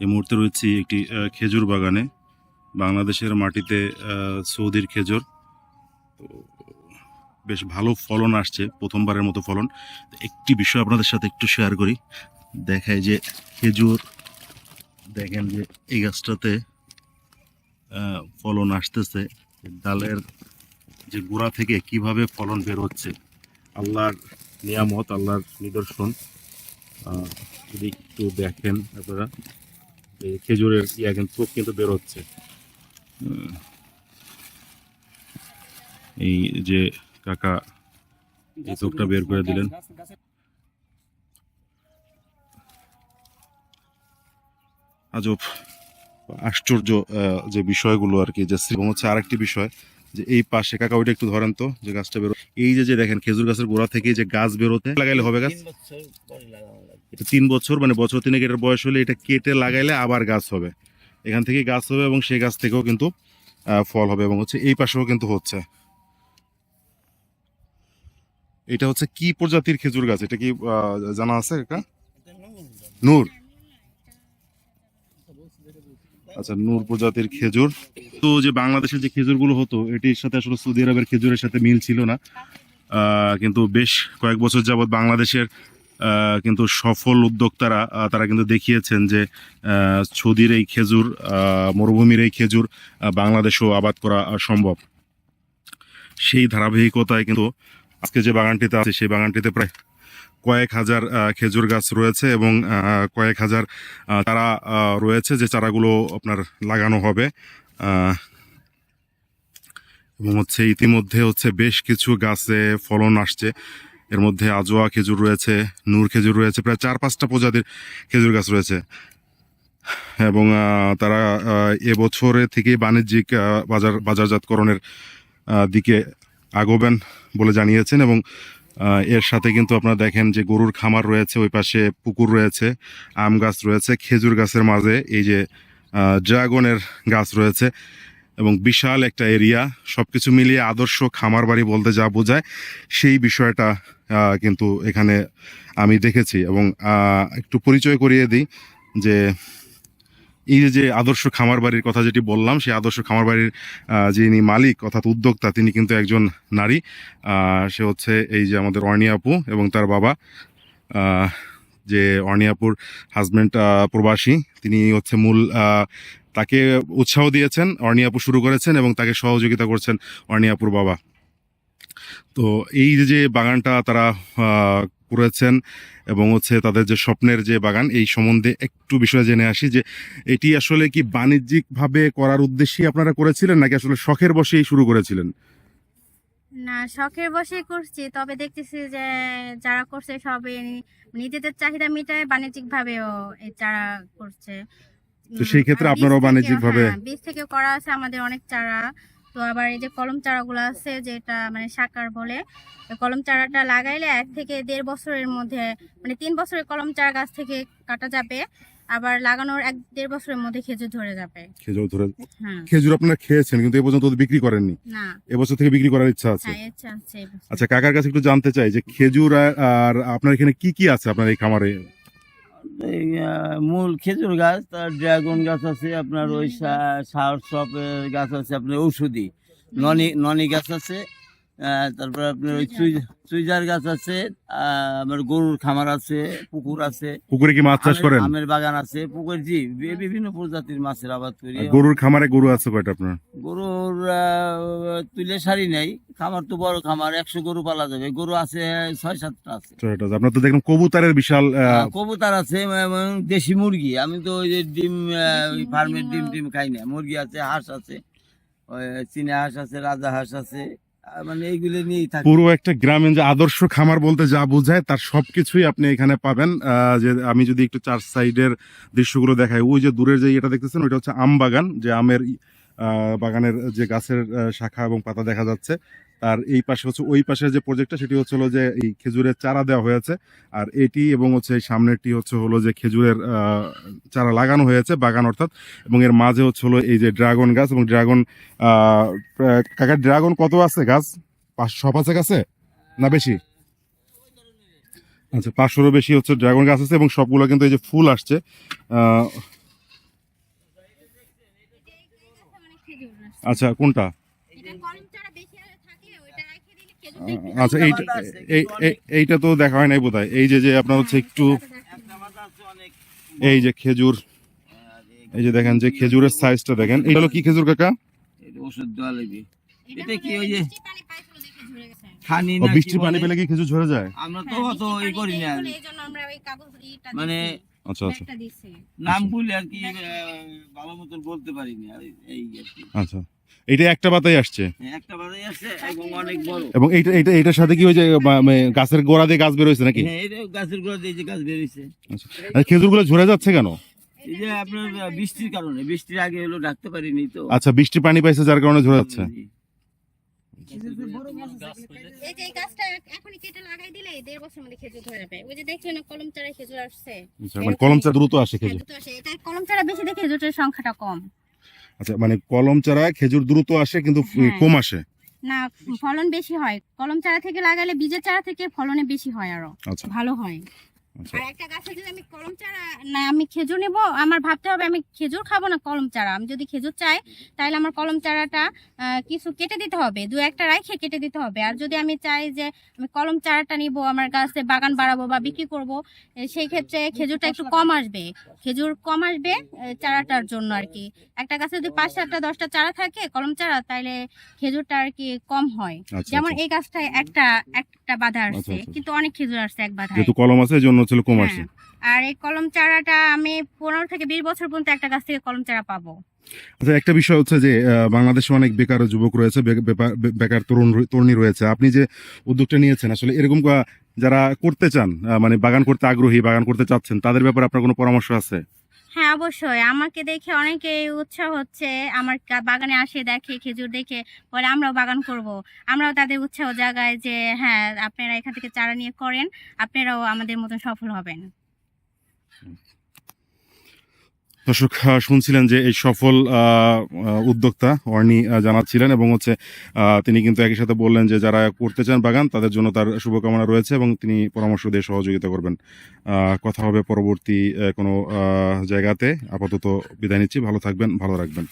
এই মুহূর্তে রয়েছি একটি খেজুর বাগানে, বাংলাদেশের মাটিতে সৌদির খেজুর। বেশ ভালো ফলন আসছে, প্রথমবারের মতো ফলন। একটি বিষয় আপনাদের সাথে একটু শেয়ার করি। দেখায় যে খেজুর, দেখেন যে এই গাছটাতে ফলন আসতেছে। ডালের যে গোড়া থেকে কীভাবে ফলন বের হচ্ছে, আল্লাহর নিয়ামত, আল্লাহর নিদর্শন যদি একটু দেখেন আপনারা। এই খেজুরের ইয়া কিন্তু চোখ কিন্তু বের হচ্ছে। এই যে কাকা এই চোখটা বের করে দিলেন। আজব আশ্চর্য আহ, যে বিষয়গুলো আর কি যে এবং হচ্ছে আরেকটি বিষয় যে এই পাশে কাকা ওইটা একটু ধরেন তো যে গাছটা বেরো এই যে যে দেখেন খেজুর গাছের গোড়া থেকে যে গাছ বেরোতে লাগাইলে হবে গাছ? তিন। এটা তিন বছর মানে বছর তিনেক এটার বয়স হলে এটা কেটে লাগাইলে আবার গাছ হবে। এখান থেকে গাছ হবে এবং সেই গাছ থেকেও কিন্তু ফল হবে এবং হচ্ছে এই পাশেও কিন্তু হচ্ছে। এটা হচ্ছে কি প্রজাতির খেজুর গাছ? এটা কি জানা আছে এটা? নূর। আচ্ছা নূর প্রজাতির খেজুর। তো যে বাংলাদেশের যে খেজুরগুলো হতো, এটির সাথে আসলে সৌদি আরবের খেজুরের সাথে মিল ছিল না। কিন্তু বেশ কয়েক বছর যাবৎ বাংলাদেশের কিন্তু সফল উদ্যোক্তারা তারা কিন্তু দেখিয়েছেন যে সৌদির এই খেজুর মরুভূমির এই খেজুর বাংলাদেশেও আবাদ করা সম্ভব। সেই ধারাবাহিকতায় কিন্তু আজকে যে বাগানটিতে আছে, সেই বাগানটিতে প্রায় কয়েক হাজার খেজুর গাছ রয়েছে এবং কয়েক হাজার চারা রয়েছে যে চারাগুলো আপনার লাগানো হবে। এবং হচ্ছে ইতিমধ্যে হচ্ছে বেশ কিছু গাছে ফলন আসছে। এর মধ্যে আজোয়া খেজুর রয়েছে, নূর খেজুর রয়েছে, প্রায় চার পাঁচটা প্রজাতির খেজুর গাছ রয়েছে। এবং তারা এবছরে থেকেই বাণিজ্যিক বাজার, বাজারজাতকরণের দিকে আগোবেন বলে জানিয়েছেন এবং এর সাথে কিন্তু আপনারা দেখেন যে গরুর খামার রয়েছে, ওই পাশে পুকুর রয়েছে, আম গাছ রয়েছে, খেজুর গাছের মাঝে এই যে ড্রাগনের গাছ রয়েছে। এবং বিশাল একটা এরিয়া, সবকিছু মিলিয়ে আদর্শ খামার বাড়ি বলতে যা বোঝায়, সেই বিষয়টা কিন্তু এখানে আমি দেখেছি এবং একটু পরিচয় করিয়ে দিই যে, এই যে আদর্শ খামার বাড়ির কথা যেটি বললাম, সেই আদর্শ খামার বাড়ির যিনি মালিক অর্থাৎ উদ্যোক্তা, তিনি কিন্তু একজন নারী। সে হচ্ছে এই যে আমাদের অর্ণি আপু এবং তার বাবা। যে অর্ণি আপুর হাজব্যান্ড প্রবাসী, তিনি হচ্ছে মূল তাকে উৎসাহ দিয়েছেন, অর্ণি আপু শুরু করেছেন এবং তাকে সহযোগিতা করছেন অর্ণিয়াপুর বাবা। তো এই যে বাগানটা তারা করেছেন এবং হচ্ছে তাদের যে স্বপ্নের যে বাগান, এই সম্বন্ধে একটু বিষয় জেনে আসি যে, এটি আসলে কি বাণিজ্যিকভাবে করার উদ্দেশ্যেই আপনারা করেছিলেন, নাকি আসলে শখের বসেই শুরু করেছিলেন? না, শখের বসে করছি, তবে দেখতেছি যে, যারা করছে সবে নিজেদের চাহিদা মিটায় বাণিজ্যিক ভাবেও এই চারা করছে। তো সেই ক্ষেত্রে আর আপনারাও থেকে- বাণিজ্যিকভাবে- হ্যাঁ, বীজ থেকে করা আছে আমাদের অনেক চারা। তো আবার এই যে কলম চারাগুলো আছে যেটা মানে সাকার বলে কলম চারাটা লাগাইলে এক থেকে দেড় বছরের মধ্যে মানে তিন বছরের কলম চারা গাছ থেকে কাটা যাবে। আবার লাগানোর এক দেড় বছরের মধ্যে খেজুর ধরে যাবে। খেজুর ধরে হ্যাঁ। খেজুর আপনারা খেয়েছেন কিন্তু এ পর্যন্ত বিক্রি করেননি। না। এবছর থেকে বিক্রি করার ইচ্ছা আছে। হ্যাঁ আচ্ছা কাকার কাছে একটু জানতে চাই যে খেজুর আর- আপনার এখানে কি কি আছে আপনার এই খামারে? এই, মূল খেজুর গাছ তার ড্রাগন গাছ আছে আপনার ওই সার সপের গাছ আছে আপনার ঔষধি ননি ননি গাছ আছে। তারপর আপনার ওই চুই- চুইজার গাছ আছে আহ, আমার গরুর খামার আছে পুকুর আছে। পুকুরে কি মাছ চাষ করেন? আমের বাগান আছে পুকুর জি বিভিন্ন প্রজাতির মাছের আবাদ করি। গরুর খামারে গরু আছে কয়টা আপনার? গরুর তুলে সারি নেই। খামার তো বড় খামার একশো গরু পালা যাবে। গরু আছে ছয় সাতটা আছে। আপনার তো দেখলাম কবুতরের বিশাল আহ, আহ, আছে এবং দেশি মুরগি। আমি তো ওই যে ডিম আহ, ওই ফার্মের ডিম টিম খাই না। মুরগি আছে হাঁস আছে ওই চীনা হাঁস আছে রাজা হাঁস আছে। মানে পুরো একটা গ্রামীণ যে আদর্শ খামার বলতে যা বোঝায়, তার সবকিছুই আপনি এখানে পাবেন। যে আমি যদি একটু চার সাইডের দৃশ্যগুলো দেখাই, ওই যে দূরের যে এটা দেখতেছেন, ওইটা হচ্ছে আম বাগান, যে আমের বাগানের যে গাছের শাখা এবং পাতা দেখা যাচ্ছে। তার এই পাশে হচ্ছে, ওই পাশে যে প্রজেক্টটা সেটি হচ্ছে হলো যে এই খেজুরের চারা দেওয়া হয়েছে। আর এটি এবং হচ্ছে এই সামনেরটি হচ্ছে হলো যে খেজুরের চারা লাগানো হয়েছে বাগান অর্থাৎ। এবং এর মাঝে হচ্ছে হলো এই যে ড্রাগন গাছ এবং ড্রাগন কাকা, ড্রাগন কত আছে গাছ? পাঁচশো সব আছে গাছে? না বেশি? আচ্ছা পাঁচশোরও বেশি হচ্ছে ড্রাগন গাছ আছে এবং সবগুলো কিন্তু এই যে ফুল আসছে। আচ্ছা কোনটা? আচ্ছা এইটা এই এই- এইটা তো দেখা হয় নাই বোধহয়। এই যে যে আপনার হচ্ছে একটু মাথা আছে অনেক এই যে খেজুর এই- যে দেখেন যে খেজুরের সাইজটা দেখেন। এটা হলো কি খেজুর কাকা? এটা ওষুধ দেওয়া লাগবে এটা কি ওই যে- বৃষ্টির পানি। খানি না বৃষ্টির পেলে কি খেজুর ঝরে যায়? আমরা তো হ্যাঁ, অত ই করি না বলে এইজন্য আমরা ওই কাগজ ইটা মানে আচ্ছা আচ্ছা। নাম বলে আর কি ভালো মতন বলতে পারিনি আর এই আচ্ছা। এটা একটা পাতাই আসছে। একটা বাজাই আছে এবং অনেক বড়। এবং এইটা এইটা এটার সাথে কি মানে গাছের গোড়া দিয়ে গাছ বেরোয়েছে নাকি? হ্যাঁ এটা গাছের গোড়া দিয়ে যে গাছ আর খেজুরগুলো ঝরে যাচ্ছে কেন? এই যে আপনার বৃষ্টির কারণে। বৃষ্টির আগে হলো ডাকতে পারিনি তো। আচ্ছা বৃষ্টি পানি পাইছে যার কারণে ঝরে যাচ্ছে। এই যে গাছটা এখনই কেটে লাগাই দিলে দেড় বছর মধ্যে খেজুর ধরে যাবে। ওই যে দেখছেন কলম চারা খেজুর আসছে। আচ্ছা, মানে কলম চারা দ্রুত আসে হ্যাঁ, খেজুর। দুটো আসে। এটা কলম চারা বেশি দেখে খেজুরের সংখ্যাটা কম। আচ্ছা মানে কলম চারা খেজুর দ্রুত আসে কিন্তু হ্যাঁ। কম আসে? না ফলন বেশি হয়। কলম চারা থেকে লাগালে বীজের চারা থেকে ফলনে বেশি হয় আরও। আচ্ছা। ভালো হয়। আর একটা গাছে যদি আমি কলম চারা না আমি খেজুর নেব আমার ভাবতে হবে আমি খেজুর খাব না কলম চারা? আমি যদি খেজুর চাই তাহলে আমার কলম চারাটা কিছু কেটে দিতে হবে দু একটা রাইখে কেটে দিতে হবে। আর যদি আমি চাই যে আমি কলম চারাটা নিব আমার গাছে বাগান বাড়াবো বা বিক্রি করব সেই ক্ষেত্রে খেজুরটা একটু কম আসবে। খেজুর কম আসবে চারাটার জন্য আর কি। একটা গাছে যদি পাঁচ সাতটা দশটা চারা থাকে কলম চারা তাহলে খেজুরটা আর কি কম হয়। আচ্ছা যেমন আচ্ছা। এই গাছটায় একটা একটা বাধা আসছে আচ্ছা, আচ্ছা। কিন্তু অনেক খেজুর আসছে এক বাধায় যেহেতু কলম আছে এই জন্য হচ্ছে কম হ্যাঁ। আর এই কলম চারাটা আমি পনেরো থেকে বিশ বছর পর্যন্ত একটা গাছ থেকে কলম চারা পাবো আচ্ছা একটা বিষয় হচ্ছে যে বাংলাদেশে অনেক বেকার যুবক রয়েছে বেকার তরুণ তরুণী রয়েছে আপনি যে উদ্যোগটা নিয়েছেন আসলে এরকম যারা করতে চান মানে বাগান করতে আগ্রহী বাগান করতে চাচ্ছেন তাদের ব্যাপারে আপনার কোনো পরামর্শ আছে হ্যাঁ অবশ্যই। আমাকে দেখে অনেকে উৎসাহ হচ্ছে। আমার বাগানে আসে, দেখে, খেজুর দেখে বলে আমরাও বাগান করব। আমরাও তাদের উৎসাহ জাগায় যে হ্যাঁ আপনারা এখান থেকে চারা নিয়ে করেন, আপনারাও আমাদের মতন সফল হবেন। দর্শক শুনছিলেন যে এই সফল উদ্যোক্তা অর্নি জানাচ্ছিলেন এবং হচ্ছে তিনি কিন্তু একই সাথে বললেন যে যারা করতে চান বাগান, তাদের জন্য তার শুভকামনা রয়েছে এবং তিনি পরামর্শ দিয়ে সহযোগিতা করবেন। কথা হবে পরবর্তী কোনো জায়গাতে। আপাতত বিদায় নিচ্ছি। ভালো থাকবেন, ভালো রাখবেন।